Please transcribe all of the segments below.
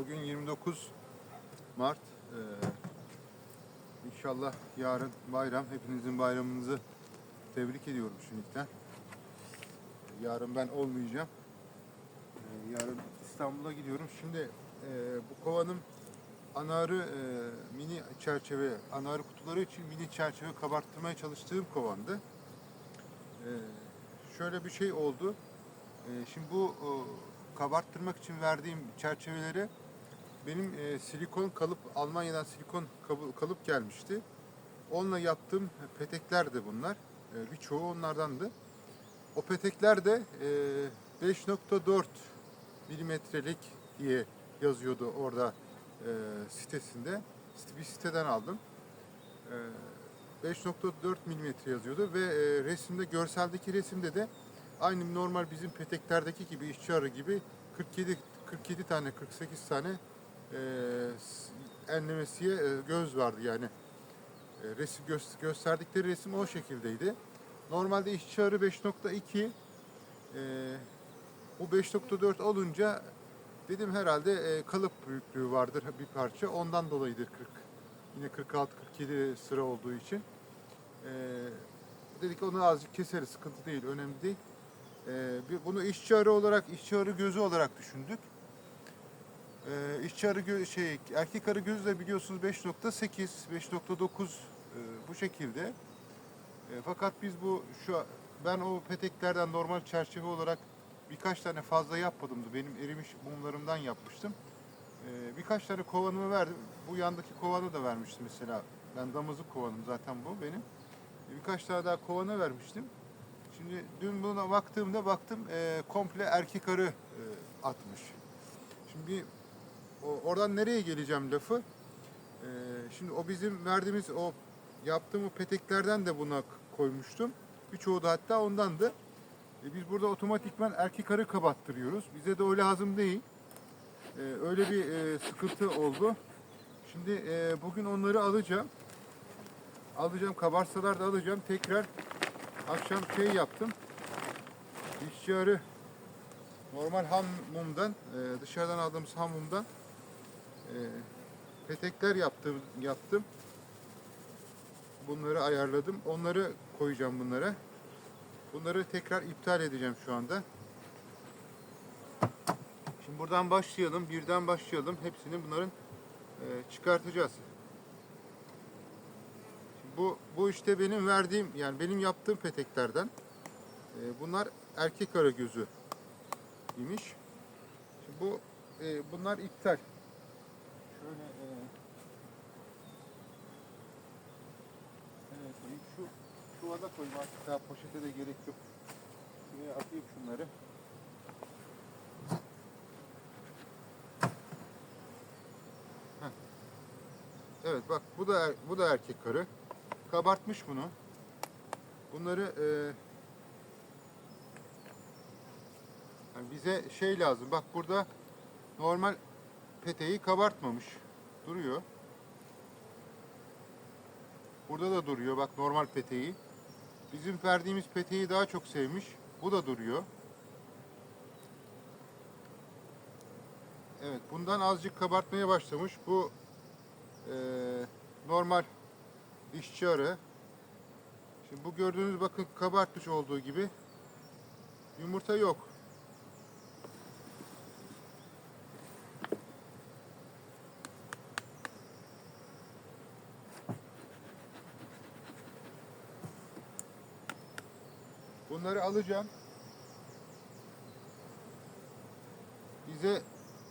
Bugün 29 Mart. Ee, inşallah yarın bayram. Hepinizin bayramınızı tebrik ediyorum şimdiden. Yarın ben olmayacağım. Ee, yarın İstanbul'a gidiyorum. Şimdi e, bu kovanın anarı e, mini çerçeve, anarı kutuları için mini çerçeve kabarttırmaya çalıştığım kovandı. Ee, şöyle bir şey oldu. Ee, şimdi bu o, kabarttırmak için verdiğim çerçeveleri benim e, silikon kalıp Almanya'dan silikon kalıp gelmişti. Onunla yaptığım petekler de bunlar. E, birçoğu onlardandı. O petekler de e, 5.4 milimetrelik diye yazıyordu orada e, sitesinde. Bir siteden aldım. E, 5.4 milimetre yazıyordu ve e, resimde görseldeki resimde de aynı normal bizim peteklerdeki gibi işçi arı gibi 47 47 tane 48 tane e, enlemesiye göz vardı yani. E, resim gö- gösterdikleri resim o şekildeydi. Normalde işçi arı 5.2 e, bu 5.4 olunca dedim herhalde e, kalıp büyüklüğü vardır bir parça. Ondan dolayıdır 40. Yine 46-47 sıra olduğu için. E, dedik onu azıcık keseriz sıkıntı değil önemli değil. E, bir- bunu işçi arı olarak işçi arı gözü olarak düşündük. E, işçi arı şey erkek arı gözü de biliyorsunuz 5.8 5.9 e, bu şekilde. E, fakat biz bu şu ben o peteklerden normal çerçeve olarak birkaç tane fazla yapmadım benim erimiş mumlarımdan yapmıştım. E, birkaç tane kovanımı verdim. Bu yandaki kovanı da vermiştim mesela. Ben damızlık kovanım zaten bu benim. E, birkaç tane daha kovanı vermiştim. Şimdi dün buna baktığımda baktım e, komple erkek arı e, atmış. Şimdi oradan nereye geleceğim lafı? E, şimdi o bizim verdiğimiz o yaptığım o peteklerden de buna koymuştum. Birçoğu da hatta ondandı. E, biz burada otomatikman erkek arı kabattırıyoruz. Bize de o lazım değil. E, öyle bir e, sıkıntı oldu. Şimdi e, bugün onları alacağım. Alacağım kabarsalar da alacağım. Tekrar akşam şey yaptım. İşçi arı normal ham mumdan dışarıdan aldığımız ham mumdan e, petekler yaptım yaptım. Bunları ayarladım. Onları koyacağım bunlara. Bunları tekrar iptal edeceğim şu anda. Şimdi buradan başlayalım. Birden başlayalım. Hepsini bunların e, çıkartacağız. Bu bu işte benim verdiğim yani benim yaptığım peteklerden. E, bunlar erkek arı gözü imiş. Bu e, bunlar iptal. Şöyle e, evet, koyayım. şu çuvada koyayım artık daha poşete de gerek yok. Şuraya atayım şunları. Heh. Evet bak bu da bu da erkek arı. Kabartmış bunu. Bunları e, yani bize şey lazım. Bak burada normal peteği kabartmamış. Duruyor. Burada da duruyor. Bak normal peteği. Bizim verdiğimiz peteği daha çok sevmiş. Bu da duruyor. Evet, bundan azıcık kabartmaya başlamış. Bu eee, normal işçi arı. Şimdi bu gördüğünüz bakın kabartmış olduğu gibi yumurta yok. Bunları alacağım. Bize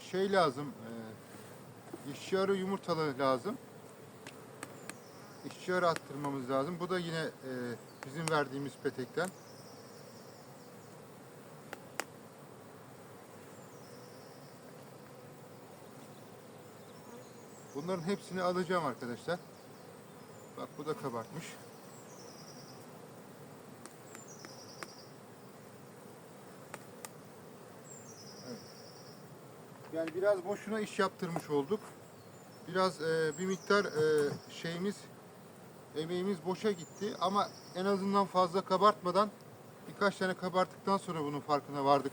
şey lazım. E, işçi arı yumurtalı lazım. İşçi arı attırmamız lazım. Bu da yine e, bizim verdiğimiz petekten. Bunların hepsini alacağım arkadaşlar. Bak bu da kabartmış. Yani biraz boşuna iş yaptırmış olduk. Biraz e, bir miktar e, şeyimiz, emeğimiz boşa gitti ama en azından fazla kabartmadan birkaç tane kabarttıktan sonra bunun farkına vardık.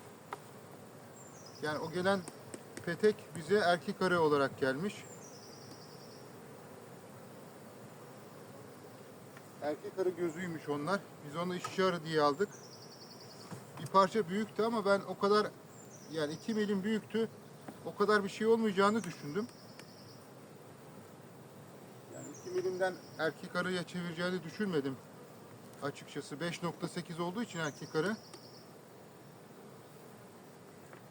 Yani o gelen petek bize erkek arı olarak gelmiş. Erkek arı gözüymüş onlar. Biz onu işçi arı diye aldık. Bir parça büyüktü ama ben o kadar yani 2 milim büyüktü. O kadar bir şey olmayacağını düşündüm. Yani 2 milimden erkek arıya çevireceğini düşünmedim açıkçası. 5.8 olduğu için erkek arı.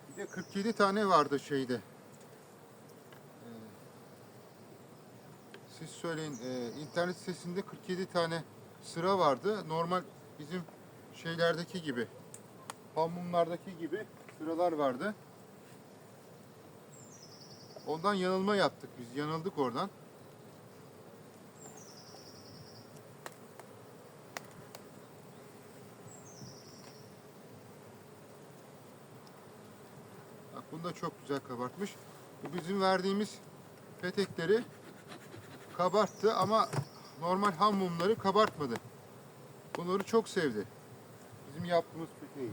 Bir de 47 tane vardı şeyde. Ee, Siz söyleyin. e, internet sitesinde 47 tane sıra vardı. Normal bizim şeylerdeki gibi. Hamumlardaki gibi sıralar vardı. Ondan yanılma yaptık biz. Yanıldık oradan. Bak bunu da çok güzel kabartmış. Bu bizim verdiğimiz petekleri kabarttı ama normal ham mumları kabartmadı. Bunları çok sevdi. Bizim yaptığımız peteği.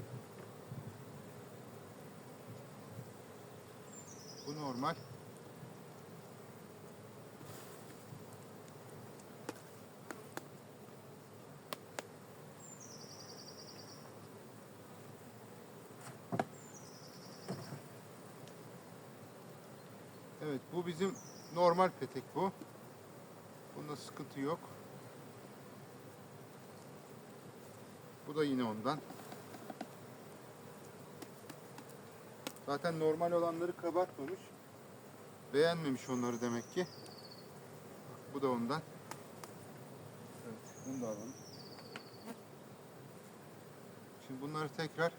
Bu normal. Evet bizim normal petek bu. Bunda sıkıntı yok. Bu da yine ondan. Zaten normal olanları kabartmamış. Beğenmemiş onları demek ki. Bak, bu da ondan. Evet, bunu da alalım. Şimdi bunları tekrar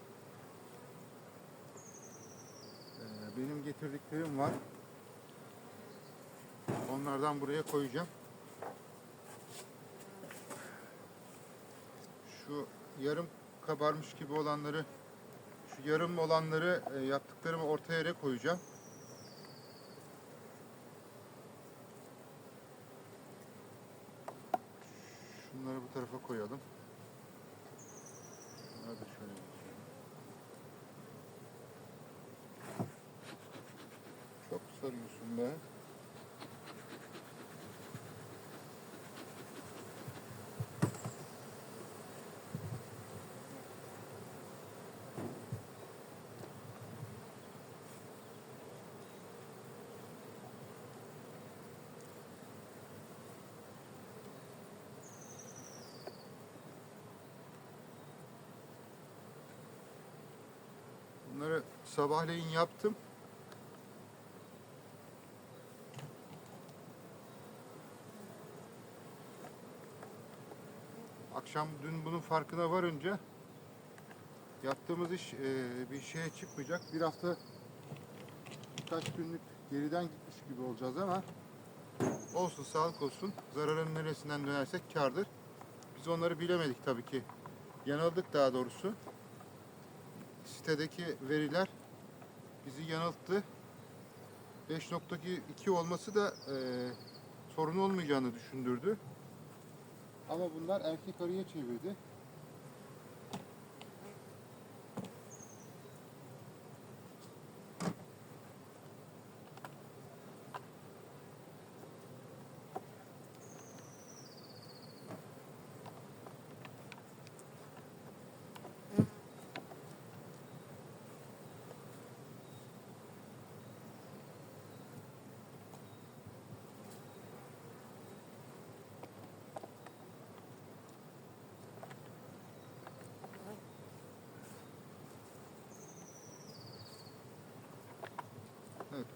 benim getirdiklerim var. Onlardan buraya koyacağım. Şu yarım kabarmış gibi olanları, şu yarım olanları e, yaptıklarımı ortaya yere koyacağım. Şunları bu tarafa koyalım. Bunları da şöyle. Çok sarıyorsun be. Bunları sabahleyin yaptım. Akşam dün bunun farkına varınca yaptığımız iş e, bir şeye çıkmayacak. Bir hafta birkaç günlük geriden gitmiş gibi olacağız ama olsun sağlık olsun. Zararın neresinden dönersek kardır. Biz onları bilemedik tabii ki. Yanıldık daha doğrusu sitedeki veriler bizi yanılttı. 5.2 olması da e, sorun olmayacağını düşündürdü. Ama bunlar erkek arıya çevirdi.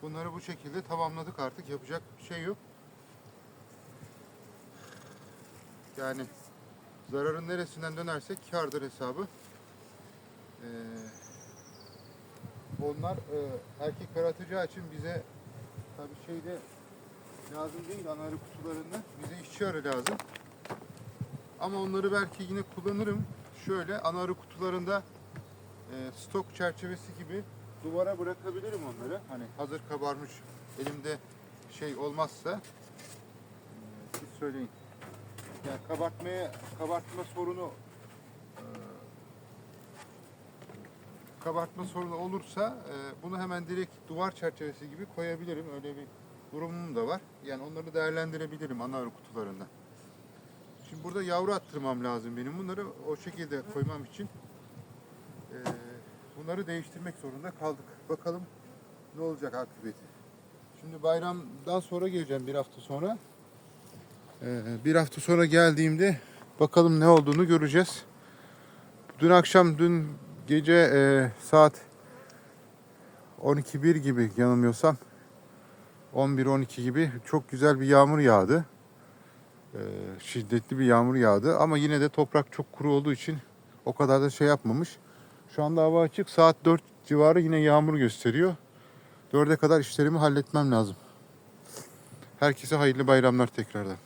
Bunları bu şekilde tamamladık artık. Yapacak bir şey yok. Yani zararın neresinden dönersek kardır hesabı. Ee, onlar e, erkek karatacağı için bize tabii şeyde lazım değil ana arı kutularında. Bize işçi arı lazım. Ama onları belki yine kullanırım. Şöyle ana arı kutularında e, stok çerçevesi gibi duvara bırakabilirim onları. Hani hazır kabarmış elimde şey olmazsa e, siz söyleyin. Yani kabartmaya kabartma sorunu e, kabartma sorunu olursa e, bunu hemen direkt duvar çerçevesi gibi koyabilirim. Öyle bir durumum da var. Yani onları değerlendirebilirim ana arı kutularında. Şimdi burada yavru attırmam lazım benim. Bunları o şekilde koymam için bunları değiştirmek zorunda kaldık. Bakalım ne olacak akıbeti. Şimdi bayramdan sonra geleceğim bir hafta sonra. Ee, bir hafta sonra geldiğimde bakalım ne olduğunu göreceğiz. Dün akşam, dün gece e, saat 12-1 gibi yanılmıyorsam 11-12 gibi çok güzel bir yağmur yağdı. Ee, şiddetli bir yağmur yağdı ama yine de toprak çok kuru olduğu için o kadar da şey yapmamış. Şu anda hava açık. Saat 4 civarı yine yağmur gösteriyor. 4'e kadar işlerimi halletmem lazım. Herkese hayırlı bayramlar tekrardan.